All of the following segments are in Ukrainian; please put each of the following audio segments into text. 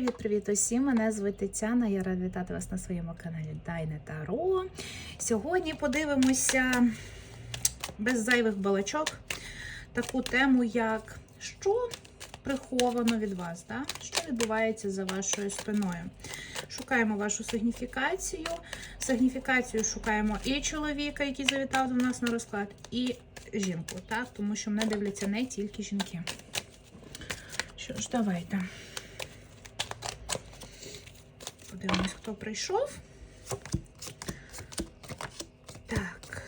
Привіт-привіт усім! Мене звуть Тетяна. Я рада вітати вас на своєму каналі Дайне Таро. Сьогодні подивимося без зайвих балачок таку тему, як що приховано від вас, да? що відбувається за вашою спиною. Шукаємо вашу сигніфікацію. Сигніфікацію шукаємо і чоловіка, який завітав до нас на розклад, і жінку, так? тому що мене дивляться не тільки жінки. Що ж, давайте. Подивимось, хто прийшов. Так.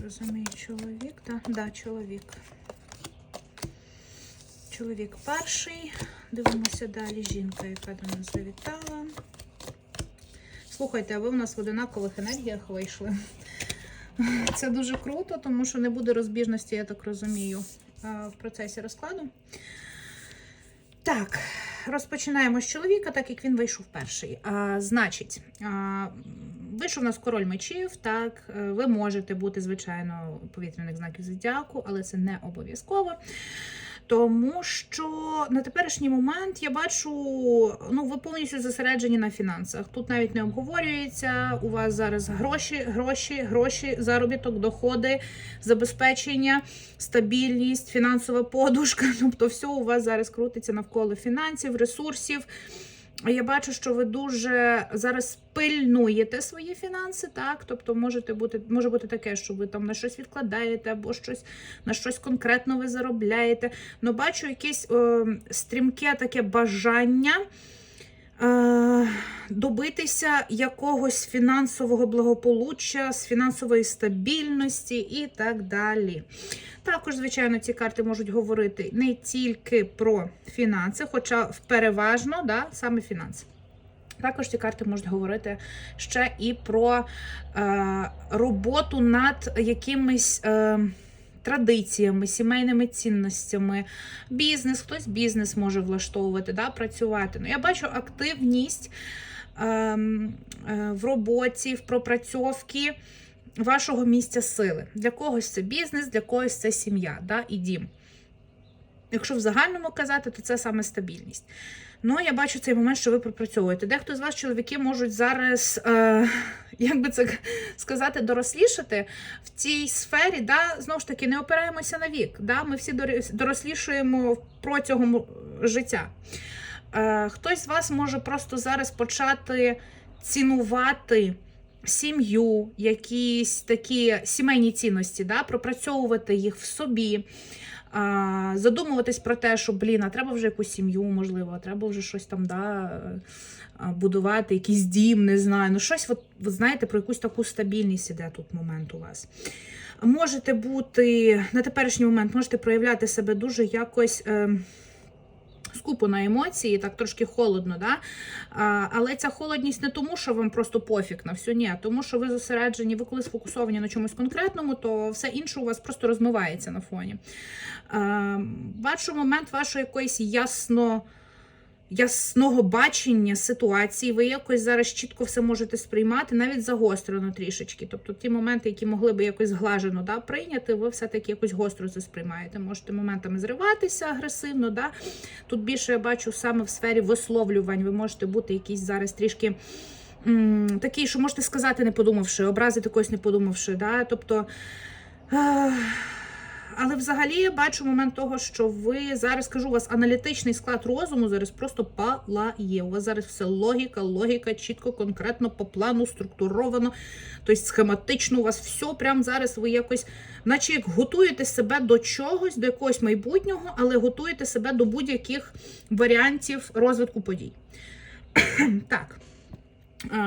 Розумію, чоловік, так? Да, чоловік. Чоловік перший. Дивимося далі. Жінка, яка до нас завітала. Слухайте, а ви в нас в одинакових енергіях вийшли. Це дуже круто, тому що не буде розбіжності, я так розумію, в процесі розкладу. Так, розпочинаємо з чоловіка, так як він вийшов перший. А, Значить, а, вийшов у нас король мечів. Так, е, ви можете бути, звичайно, повітряних знаків зодіаку, але це не обов'язково. Тому що на теперішній момент я бачу, ну ви повністю зосереджені на фінансах. Тут навіть не обговорюється. У вас зараз гроші, гроші, гроші, заробіток, доходи, забезпечення, стабільність, фінансова подушка. Тобто, все у вас зараз крутиться навколо фінансів, ресурсів. Я бачу, що ви дуже зараз пильнуєте свої фінанси, так? Тобто можете бути, може бути таке, що ви там на щось відкладаєте, або щось на щось конкретно ви заробляєте. Ну, бачу якесь е, стрімке таке бажання добитися якогось фінансового благополуччя, з фінансової стабільності і так далі. Також, звичайно, ці карти можуть говорити не тільки про фінанси, хоча переважно да, саме фінанси. Також ці карти можуть говорити ще і про е, роботу над якимись е, традиціями, сімейними цінностями. Бізнес, хтось бізнес може влаштовувати, да, працювати. Ну, Я бачу активність ем, е, в роботі, в пропрацьовці вашого місця сили. Для когось це бізнес, для когось це сім'я да, і дім. Якщо в загальному казати, то це саме стабільність. Ну, я бачу цей момент, що ви пропрацьовуєте. Дехто з вас, чоловіки, можуть зараз, е, як би це сказати, дорослішати в цій сфері. Да, Знову ж таки, не опираємося на вік. Да, Ми всі дорослішуємо протягом життя. Е, Хтось з вас може просто зараз почати цінувати сім'ю, якісь такі сімейні цінності, да, пропрацьовувати їх в собі. А, Задумуватись про те, що блін, а треба вже якусь сім'ю, можливо, треба вже щось там да, будувати, якийсь дім, не знаю. Ну, щось, от, ви знаєте, про якусь таку стабільність іде тут момент у вас. Можете бути на теперішній момент, можете проявляти себе дуже якось. Е, скупо на емоції, так трошки холодно, да? А, але ця холодність не тому, що вам просто пофіг на все, ні, тому що ви зосереджені, ви коли сфокусовані на чомусь конкретному, то все інше у вас просто розмивається на фоні. А, бачу момент вашої якоїсь ясно ясного бачення ситуації, ви якось зараз чітко все можете сприймати, навіть загострено трішечки. Тобто ті моменти, які могли би якось зглажено да, прийняти, ви все-таки якось гостро це сприймаєте. Можете моментами зриватися агресивно. Да. Тут більше я бачу саме в сфері висловлювань. Ви можете бути якісь зараз трішки. Такий, що можете сказати, не подумавши, образити когось не подумавши. Да? Тобто але взагалі я бачу момент того, що ви зараз кажу, у вас аналітичний склад розуму зараз просто палає. У вас зараз все логіка, логіка, чітко, конкретно, по плану, структуровано, тобто схематично, у вас все прямо зараз ви якось, наче як готуєте себе до чогось, до якогось майбутнього, але готуєте себе до будь-яких варіантів розвитку подій. так.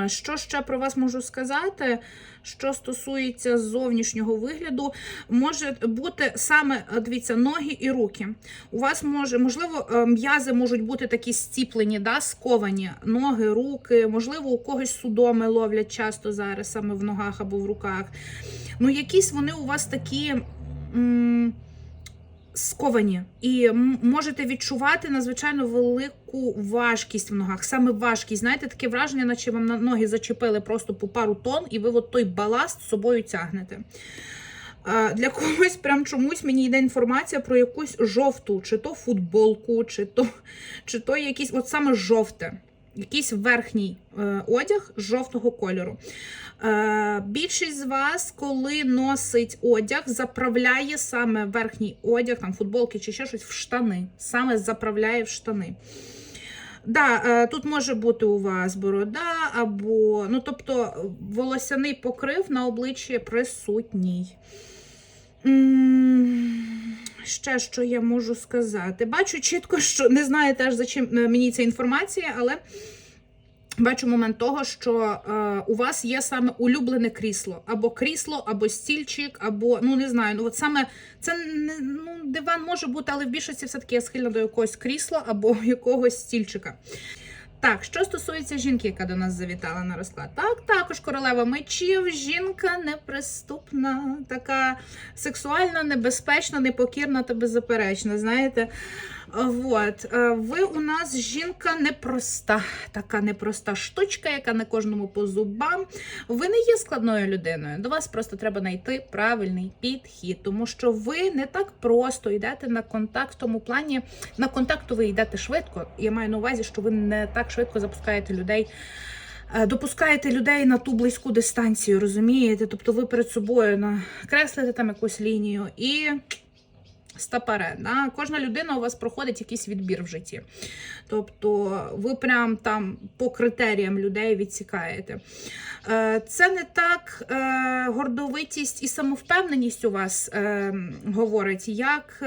Що ще про вас можу сказати? Що стосується зовнішнього вигляду, може бути саме, дивіться, ноги і руки. У вас може, можливо, е, м'язи можуть бути такі стіплені, да, сковані, ноги, руки, можливо, у когось судоми ловлять часто зараз, саме в ногах або в руках. Ну, якісь вони у вас такі. М сковані, і можете відчувати надзвичайно велику важкість в ногах. Саме важкість, знаєте, таке враження, наче вам на ноги зачепили просто по пару тонн, і ви от той баласт з собою тягнете. Для когось прям чомусь мені йде інформація про якусь жовту, чи то футболку, чи то, чи то якийсь, от саме жовте, якийсь верхній е, одяг жовтого кольору. Е, Більшість з вас, коли носить одяг, заправляє саме верхній одяг, там футболки чи ще щось в штани. Саме заправляє в штани. Да, е, тут може бути у вас борода, або, ну, тобто, волосяний покрив на обличчі присутній. Ще що я можу сказати? Бачу чітко, що не знаю теж, за чим е, мені ця інформація, але бачу момент того, що е, у вас є саме улюблене крісло. Або крісло, або стільчик, або, ну не знаю, ну от саме це не ну, диван може бути, але в більшості все-таки я схильна до якогось крісла або якогось стільчика. Так, що стосується жінки, яка до нас завітала на розклад, так, також королева мечів, жінка неприступна, така сексуальна, небезпечна, непокірна та беззаперечна. Знаєте, От, е, ви у нас жінка непроста, така непроста штучка, яка не кожному по зубам. Ви не є складною людиною. До вас просто треба знайти правильний підхід, тому що ви не так просто йдете на контакт в тому плані. На контакту ви йдете швидко. Я маю на увазі, що ви не так швидко запускаєте людей. е, Допускаєте людей на ту близьку дистанцію, розумієте? Тобто ви перед собою накреслите там якусь лінію і стапаре. Да? Кожна людина у вас проходить якийсь відбір в житті. Тобто ви прям там по критеріям людей відсікаєте. Е, Це не так е, гордовитість і самовпевненість у вас е, говорить, як.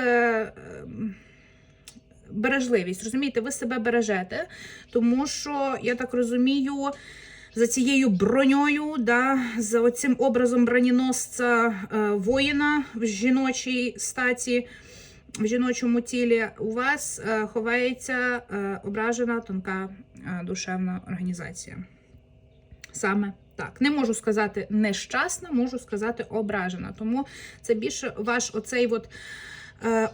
Бережливість, розумієте, ви себе бережете, тому що я так розумію, за цією броньою, да, за оцим образом броненосця е, воїна в жіночій статі, в жіночому тілі, у вас е, ховається е, ображена тонка е, душевна організація. Саме так. Не можу сказати нещасна, можу сказати ображена. Тому це більше ваш оцей от.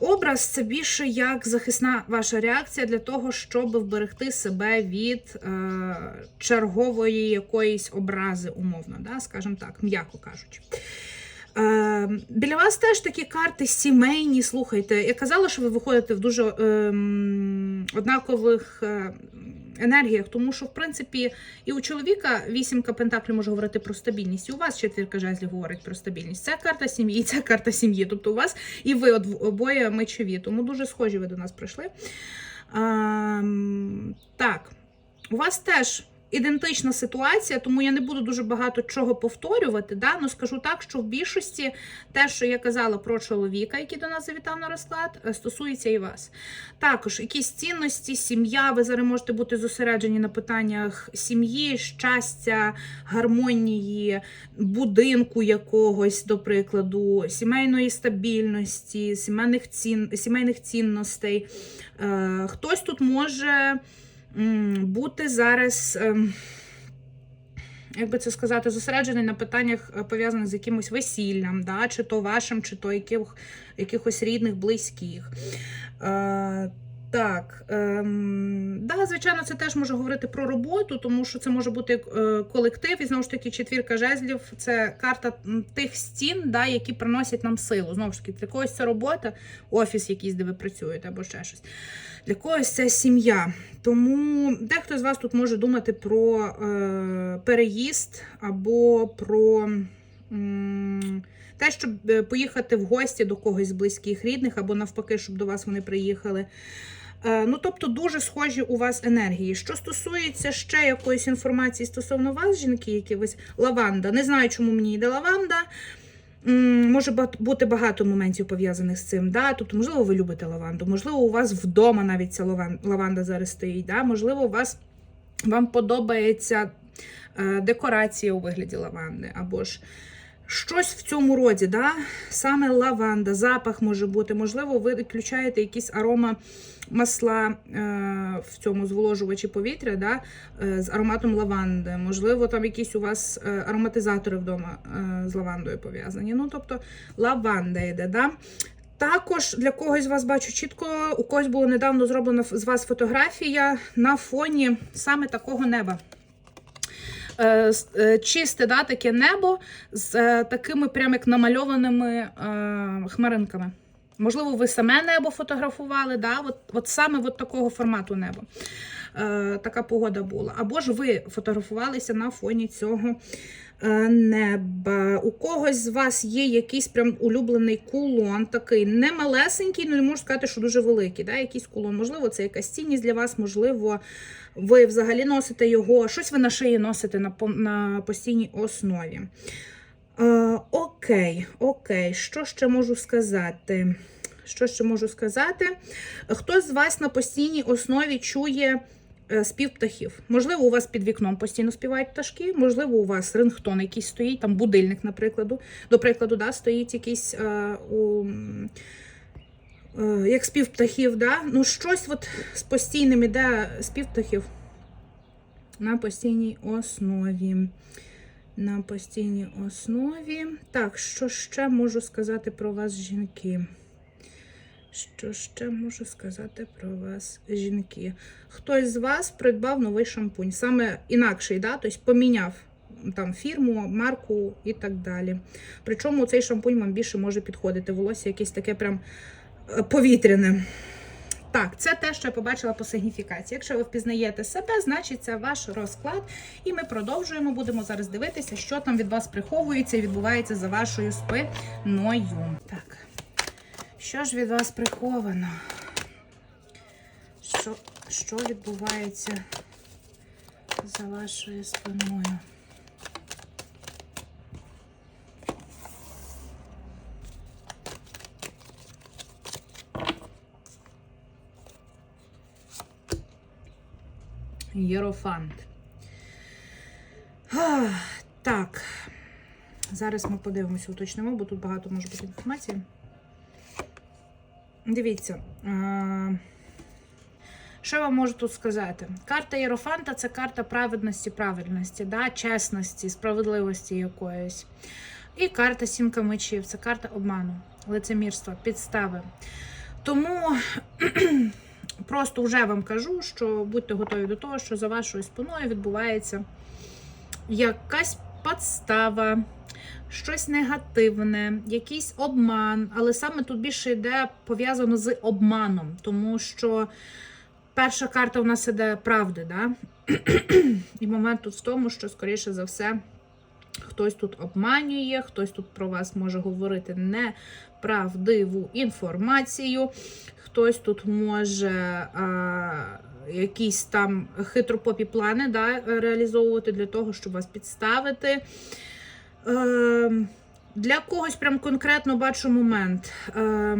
Образ це більше як захисна ваша реакція для того, щоб вберегти себе від чергової якоїсь образи, умовно, да, скажімо так, м'яко кажучи. Е, біля вас теж такі карти сімейні. Слухайте, я казала, що ви виходите в дуже ем, однакових е, енергіях, тому що, в принципі, і у чоловіка вісімка пентаклів може говорити про стабільність, і у вас четвірка жезлів говорить про стабільність. Це карта сім'ї, це карта сім'ї. Тобто у вас і ви обоє мечові, тому дуже схожі ви до нас прийшли. Ем, так, у вас теж ідентична ситуація, тому я не буду дуже багато чого повторювати. Да? Ну, скажу так, що в більшості те, що я казала про чоловіка, який до нас завітав на розклад, е, стосується і вас. Також якісь цінності, сім'я. Ви зараз можете бути зосереджені на питаннях сім'ї, щастя, гармонії, будинку якогось, до прикладу, сімейної стабільності, сімейних, цін, сімейних цінностей. Е, хтось тут може бути зараз. ем, Як би це сказати, зосереджений на питаннях е, пов'язаних з якимось весіллям, да? чи то вашим, чи то яких, якихось рідних, близьких. Так, ем, да, звичайно, це теж може говорити про роботу, тому що це може бути е, колектив, і знову ж таки, четвірка жезлів це карта тих стін, да, які приносять нам силу. Знову ж таки, для когось це робота, офіс якийсь, де ви працюєте, або ще щось. Для когось це сім'я. Тому дехто з вас тут може думати про е, переїзд або про. те, щоб е, поїхати в гості до когось з близьких рідних, або навпаки, щоб до вас вони приїхали. Е, Ну, тобто, дуже схожі у вас енергії. Що стосується ще якоїсь інформації стосовно вас, жінки, якихось лаванда. Не знаю, чому мені йде лаванда. Може бути багато моментів пов'язаних з цим. Да? Тобто, можливо, ви любите лаванду, можливо, у вас вдома навіть ця лаванда зараз стоїть. Да? Можливо, у вас вам подобається е, декорація у вигляді лаванди, або ж щось в цьому роді, да? саме лаванда, запах може бути. Можливо, ви включаєте якісь арома масла е, в цьому зволожувачі повітря да? е, з ароматом лаванди. Можливо, там якісь у вас е, ароматизатори вдома е, з лавандою пов'язані. Ну, тобто лаванда йде. Да? Також для когось з вас бачу чітко, у когось було недавно зроблена з вас фотографія на фоні саме такого неба. Е, е, чисте, да, таке небо з е, такими прям як намальованими хмаринками. Можливо, ви саме небо фотографували, да? от, от саме от такого формату небо. Е, така погода була. Або ж ви фотографувалися на фоні цього е, неба. У когось з вас є якийсь прям улюблений кулон, такий не малесенький, ну не можу сказати, що дуже великий. Да? Якийсь кулон. Можливо, це якась цінність для вас, можливо, ви взагалі носите його, щось ви на шиї носите на, на постійній основі. Е, окей, окей, що ще можу сказати? Що ще можу сказати? Хтось з вас на постійній основі чує спів птахів. Можливо, у вас під вікном постійно співають пташки, можливо, у вас рингтон якийсь стоїть, там будильник, наприклад, до прикладу, да, стоїть якийсь е, у, е, як спів птахів. Да? Ну, щось от з постійним іде спів птахів на постійній основі. На постійній основі. Так, що ще можу сказати про вас, жінки? Що ще можу сказати про вас, жінки? Хтось з вас придбав новий шампунь, саме інакший, да? тобто поміняв там фірму, марку і так далі. Причому цей шампунь вам більше може підходити. Волосся якесь таке прям е, повітряне. Так, це те, що я побачила по сигніфікації. Якщо ви впізнаєте себе, значить це ваш розклад. І ми продовжуємо. Будемо зараз дивитися, що там від вас приховується і відбувається за вашою спиною. Так, що ж від вас приховано? Що, що відбувається за вашою спиною? Єрофант. Так. Зараз ми подивимося, уточнимо, бо тут багато може бути інформації. Дивіться. Що я вам можу тут сказати? Карта Єрофанта це карта праведності, правильності, да? чесності, справедливості якоїсь. І карта Сімка мечів це карта обману, лицемірства, підстави. Тому просто вже вам кажу, що будьте готові до того, що за вашою спиною відбувається якась подстава, щось негативне, якийсь обман, але саме тут більше йде пов'язано з обманом, тому що перша карта у нас іде правди, да? і момент тут в тому, що, скоріше за все, хтось тут обманює, хтось тут про вас може говорити неправдиву інформацію, хтось тут може а, якісь там хитропопі плани да, реалізовувати для того, щоб вас підставити. Е, для когось прям конкретно бачу момент. Е,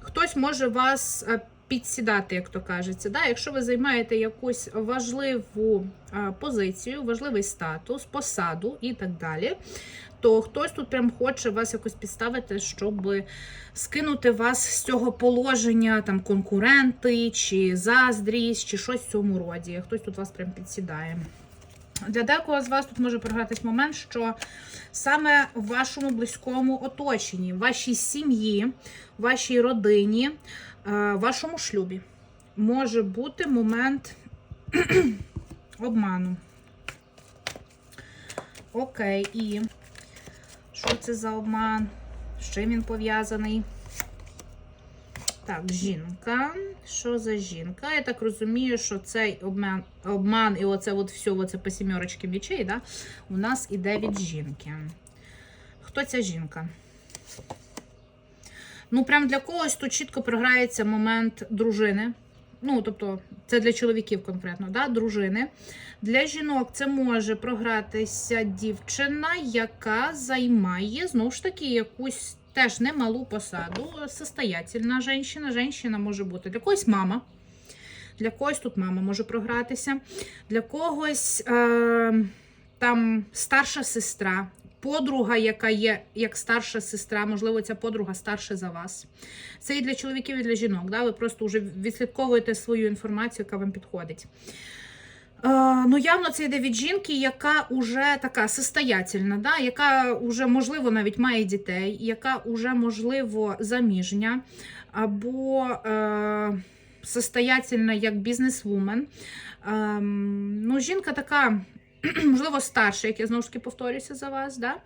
хтось може вас е, підсідати, як то кажеться. Да? Якщо ви займаєте якусь важливу позицію, важливий статус, посаду і так далі, то хтось тут прям хоче вас якось підставити, щоб скинути вас з цього положення, там конкуренти, чи заздрість, чи щось в цьому роді. Хтось тут вас прям підсідає. Для декого з вас тут може програтись момент, що саме в вашому близькому оточенні, вашій сім'ї, вашій родині, вашому шлюбі може бути момент обману. Окей, і що це за обман? З чим він пов'язаний? Так, жінка. Що за жінка? Я так розумію, що цей обман, обман і оце от все, оце по сімерочки мічей, да, у нас іде від жінки. Хто ця жінка? Ну, прям для когось тут чітко програється момент дружини. Ну, тобто, це для чоловіків конкретно, да, дружини. Для жінок це може програтися дівчина, яка займає знову ж таки якусь теж немалу посаду. Состоятельна жінка. Жінка може бути для когось мама. Для когось тут мама може програтися. Для когось е, там старша сестра, подруга, яка є як старша сестра, можливо, ця подруга старша за вас. Це і для чоловіків, і для жінок. Да? Ви просто вже відслідковуєте свою інформацію, яка вам підходить. Е, ну, явно це йде від жінки, яка вже така состоятельна, да? яка вже, можливо, навіть має дітей, яка вже, можливо, заміжня, або е, состоятельна як бізнесвумен. Ем, ну, жінка така, можливо, старша, як я знову ж таки повторюся за вас. Да?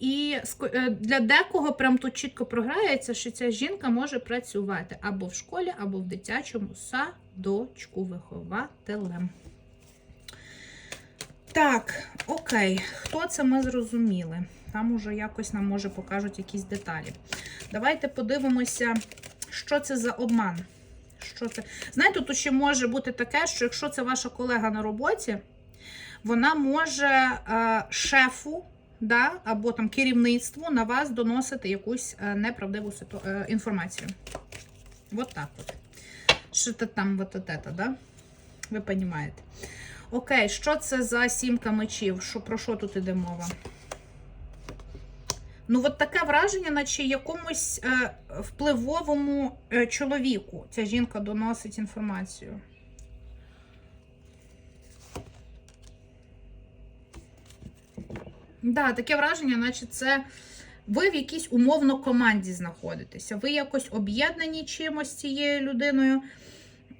І е, для декого прям тут чітко програється, що ця жінка може працювати або в школі, або в дитячому садочку вихователем. Так, окей, хто це ми зрозуміли? Там уже якось нам може покажуть якісь деталі. Давайте подивимося, що це за обман. Що це? Знаєте, тут ще може бути таке, що якщо це ваша колега на роботі, вона може е, шефу да, або там керівництву на вас доносити якусь е, неправдиву е, інформацію. Вот так от. Що це там вот это, да? Ви розумієте. Окей, що це за сімка мечів? Що, про що тут іде мова? Ну, от таке враження, наче якомусь е, впливовому е, чоловіку ця жінка доносить інформацію. Да, таке враження, наче це ви в якійсь умовно команді знаходитеся. Ви якось об'єднані чимось цією людиною.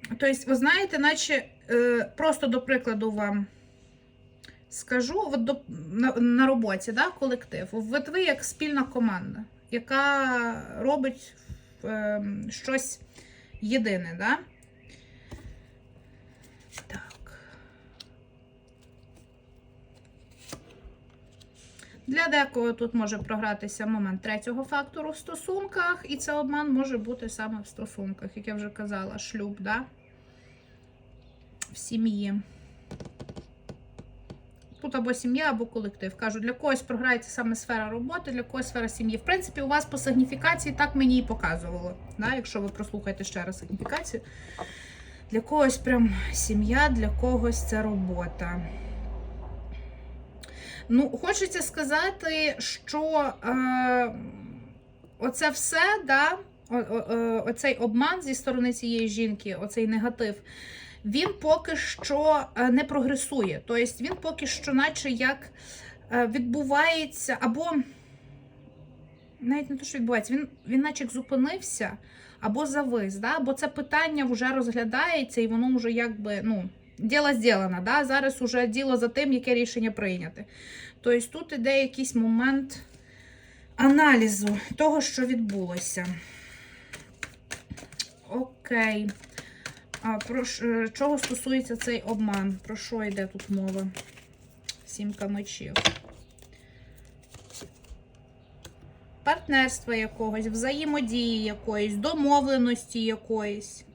Тобто, ви знаєте, наче е, просто до прикладу вам скажу, от до, на, на роботі, да, колектив. От ви як спільна команда, яка робить е, щось єдине, да? Так. Для декого тут може програтися момент третього фактору в стосунках, і це обман може бути саме в стосунках, як я вже казала, шлюб, да? в сім'ї. Тут або сім'я, або колектив. Кажу, для когось програється саме сфера роботи, для когось сфера сім'ї. В принципі, у вас по сигніфікації так мені і показувало. Да? Якщо ви прослухаєте ще раз сигніфікацію. Для когось прям сім'я, для когось це робота. Ну, хочеться сказати, що е, оце все, да, о, оцей обман зі сторони цієї жінки, оцей негатив, він поки що е, не прогресує. Тобто він поки що, наче як е, відбувається, або навіть не те, що відбувається, він, він наче як зупинився або завис, да? або це питання вже розглядається і воно вже якби, ну, діло зроблено, да? зараз уже діло за тим, яке рішення прийняти. Тобто тут іде якийсь момент аналізу того, що відбулося. Окей. А про чого стосується цей обман? Про що йде тут мова? Сімка мечів. Партнерства якогось, взаємодії якоїсь, домовленості якоїсь, е,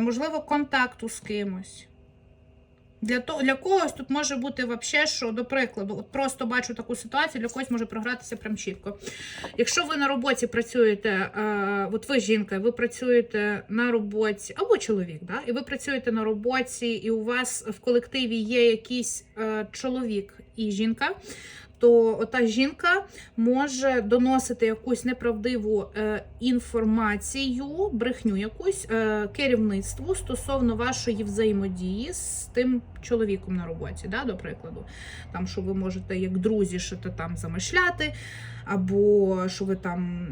можливо, контакту з кимось. Для, то, для когось тут може бути вообще, що, до прикладу, от просто бачу таку ситуацію, для когось може програтися прям чітко. Якщо ви на роботі працюєте, е, от ви жінка, ви працюєте на роботі, або чоловік, да? і ви працюєте на роботі, і у вас в колективі є якийсь е, чоловік і жінка, то ота жінка може доносити якусь неправдиву е, інформацію, брехню якусь е, керівництву стосовно вашої взаємодії з тим чоловіком на роботі, да, до прикладу. Там, що ви можете як друзі що там замишляти, або що ви там,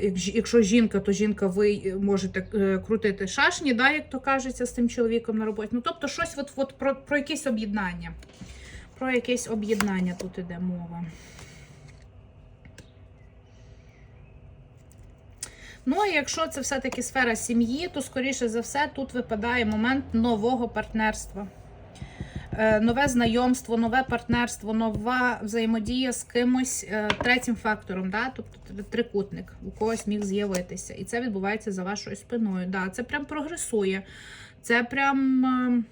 як, якщо жінка, то жінка, ви можете е, крутити шашні, да, як то кажеться, з тим чоловіком на роботі. Ну, тобто, щось от, от про, про якесь об'єднання. Про якесь об'єднання тут іде мова. Ну, а якщо це все-таки сфера сім'ї, то, скоріше за все, тут випадає момент нового партнерства. Е, Нове знайомство, нове партнерство, нова взаємодія з кимось е, третім фактором, да? тобто трикутник у когось міг з'явитися. І це відбувається за вашою спиною. Да, це прям прогресує. Це прям.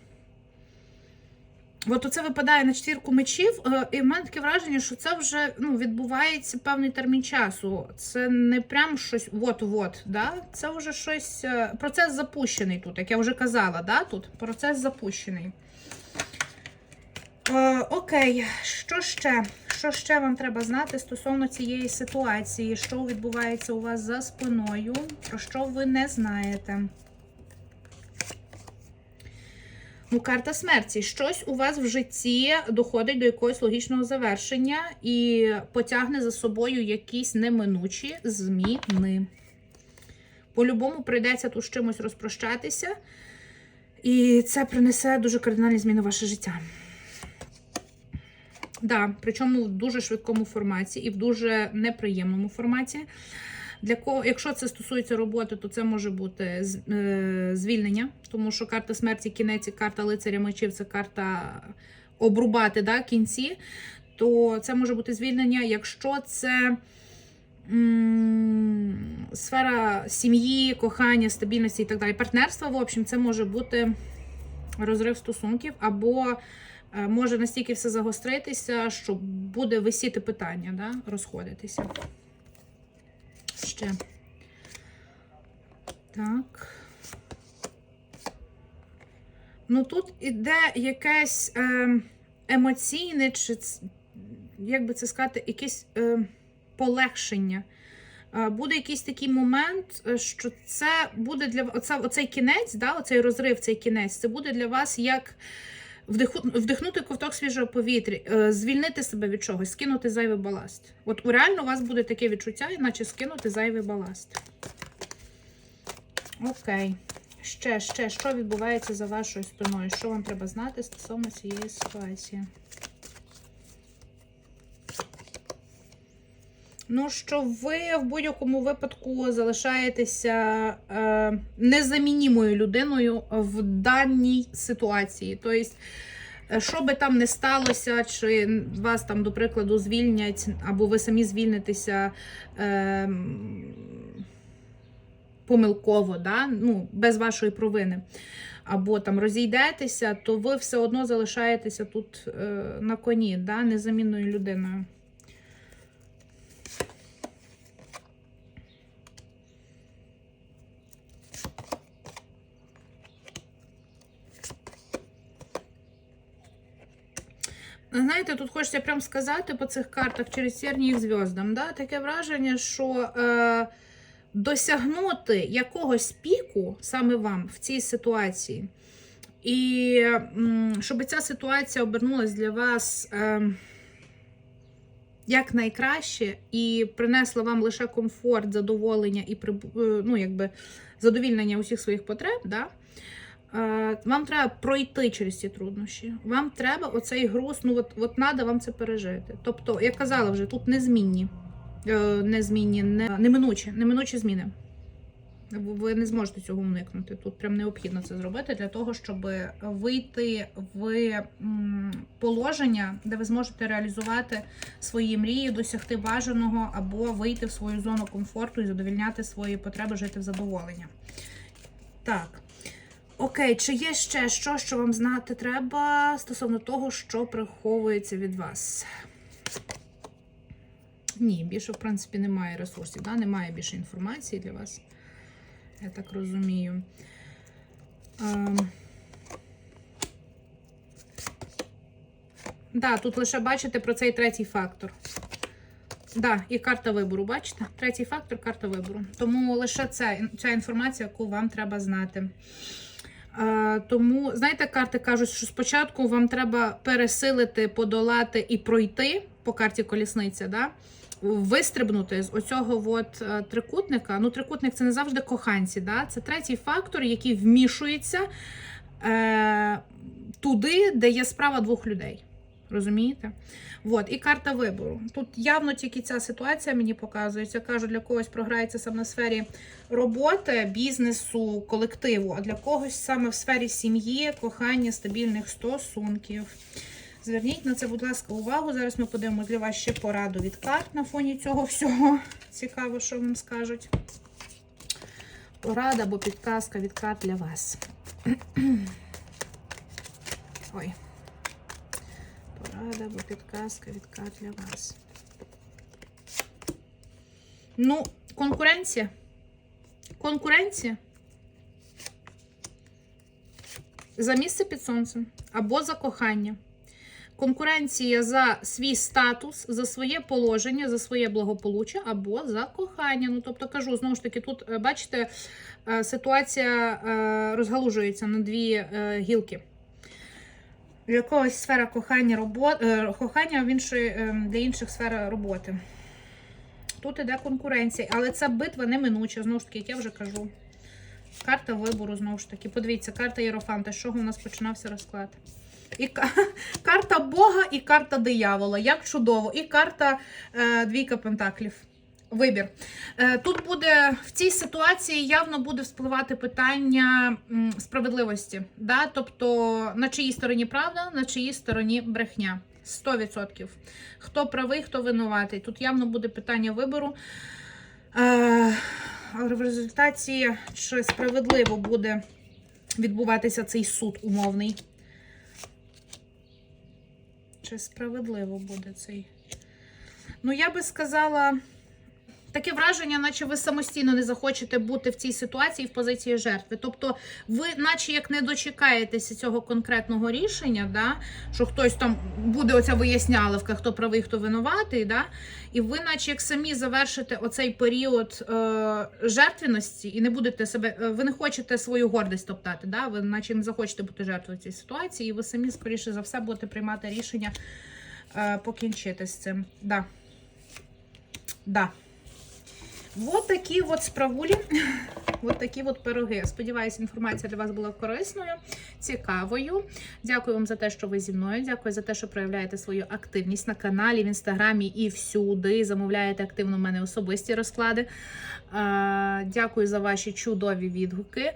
От оце випадає на четвірку мечів, е, і в мене таке враження, що це вже ну, відбувається певний термін часу. Це не прям щось от-от, да? це вже щось. е, Процес запущений тут, як я вже казала, да? тут процес запущений. Е, окей, що ще? Що ще вам треба знати стосовно цієї ситуації? Що відбувається у вас за спиною? Про що ви не знаєте? Ну, карта смерті. Щось у вас в житті доходить до якогось логічного завершення і потягне за собою якісь неминучі зміни. По-любому прийдеться тут з чимось розпрощатися, і це принесе дуже кардинальні зміни в ваше життя. Да, причому в дуже швидкому форматі і в дуже неприємному форматі. Для кого, якщо це стосується роботи, то це може бути е, звільнення, тому що карта смерті, кінець, і карта лицаря мечів це карта обрубати да, кінці, то це може бути звільнення, якщо це сфера сім'ї, кохання, стабільності і так далі. Партнерства, в общем, це може бути розрив стосунків, або е, може настільки все загостритися, що буде висіти питання, да, розходитися. Ще. Так. Ну тут іде якесь е, емоційне, чи як би це сказати, якесь е, полегшення. Буде якийсь такий момент, е, що це буде для оце, оцей кінець, да, оцей розрив, цей кінець, це буде для вас як вдихнути ковток свіжого повітря, е, звільнити себе від чогось, скинути зайвий баласт. От у реально у вас буде таке відчуття, наче скинути зайвий баласт. Окей. Ще, ще, що відбувається за вашою спиною? Що вам треба знати стосовно цієї ситуації? Ну, що ви в будь-якому випадку залишаєтеся е, незамінімою людиною в даній ситуації. Тобто, е, що би там не сталося, чи вас там, до прикладу, звільнять, або ви самі звільнитеся. Е, помилково, да? ну, без вашої провини, або там розійдетеся, то ви все одно залишаєтеся тут е, на коні, да? незамінною людиною. Знаєте, тут хочеться прям сказати по цих картах через терні їх зв'яздам. Да? Таке враження, що е, досягнути якогось піку саме вам в цій ситуації, і м, щоб ця ситуація обернулась для вас е, як і принесла вам лише комфорт, задоволення і е, ну, якби, задовільнення усіх своїх потреб. Да? Е, Вам треба пройти через ці труднощі. Вам треба оцей груз, ну от, от надо вам це пережити. Тобто, як казала вже, тут незмінні, е, незмінні, не, неминучі, неминучі зміни. Ви не зможете цього уникнути. Тут прям необхідно це зробити для того, щоб вийти в положення, де ви зможете реалізувати свої мрії, досягти бажаного або вийти в свою зону комфорту і задовільняти свої потреби, жити в задоволення. Так. Окей, чи є ще що, що вам знати треба стосовно того, що приховується від вас? Ні, більше, в принципі, немає ресурсів, да? немає більше інформації для вас. Я так розумію. Ем... Да, тут лише бачите про цей третій фактор. Да, і карта вибору, бачите? Третій фактор карта вибору. Тому лише це, ця інформація, яку вам треба знати. Е, тому, знаєте, карти кажуть, що спочатку вам треба пересилити, подолати і пройти по карті колісниця, да? вистрибнути з оцього от, е, трикутника. Ну, трикутник це не завжди коханці. Да? Це третій фактор, який вмішується е, туди, де є справа двох людей. Розумієте? От, і карта вибору. Тут явно тільки ця ситуація мені показується. Кажу, для когось програється саме на сфері роботи, бізнесу, колективу, а для когось саме в сфері сім'ї, кохання, стабільних стосунків. Зверніть на це, будь ласка, увагу. Зараз ми подивимося для вас ще пораду від карт на фоні цього всього. Цікаво, що вам скажуть. Порада або підказка від карт для вас. Ой. Порада або підказка від для вас. Ну, конкуренція. Конкуренція. За місце під сонцем або за кохання. Конкуренція за свій статус, за своє положення, за своє благополуччя або за кохання. Ну, тобто, кажу, знову ж таки, тут, е, бачите, е, ситуація е, розгалужується на дві гілки. В якогось сфера кохання, робот, е, кохання, в іншої, е, для інших сфера роботи. Тут іде конкуренція, але ця битва неминуча, знову ж таки, як я вже кажу. Карта вибору, знову ж таки. Подивіться, карта Єрофанта. З чого у нас починався розклад? І карта Бога і карта диявола. Як чудово. І карта е, Двійка Пентаклів. Вибір. Е, Тут буде в цій ситуації явно буде вспливати питання справедливості. Да? Тобто, на чиїй стороні правда, на чиїй стороні брехня. 100%. Хто правий, хто винуватий. Тут явно буде питання вибору. Е, Але в результаті чи справедливо буде відбуватися цей суд умовний? Чи справедливо буде цей? Ну, я би сказала, таке враження, наче ви самостійно не захочете бути в цій ситуації в позиції жертви. Тобто, ви, наче як не дочекаєтеся цього конкретного рішення, да, що хтось там буде оця виясняловка, хто правий, хто винуватий, да, і ви, наче як самі завершите оцей період е, жертвеності і не будете себе, е, ви не хочете свою гордість топтати, да, ви наче не захочете бути жертвою цієї ситуації, і ви самі, скоріше за все, будете приймати рішення е, покінчити з цим. Да. Да. Вот такі от справулі, от такі от пироги. Сподіваюся, інформація для вас була корисною, цікавою. Дякую вам за те, що ви зі мною. Дякую за те, що проявляєте свою активність на каналі, в інстаграмі і всюди. Замовляєте активно в мене особисті розклади. Дякую за ваші чудові відгуки.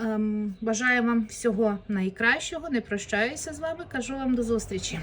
Ем, Бажаю вам всього найкращого. Не прощаюся з вами. Кажу вам до зустрічі.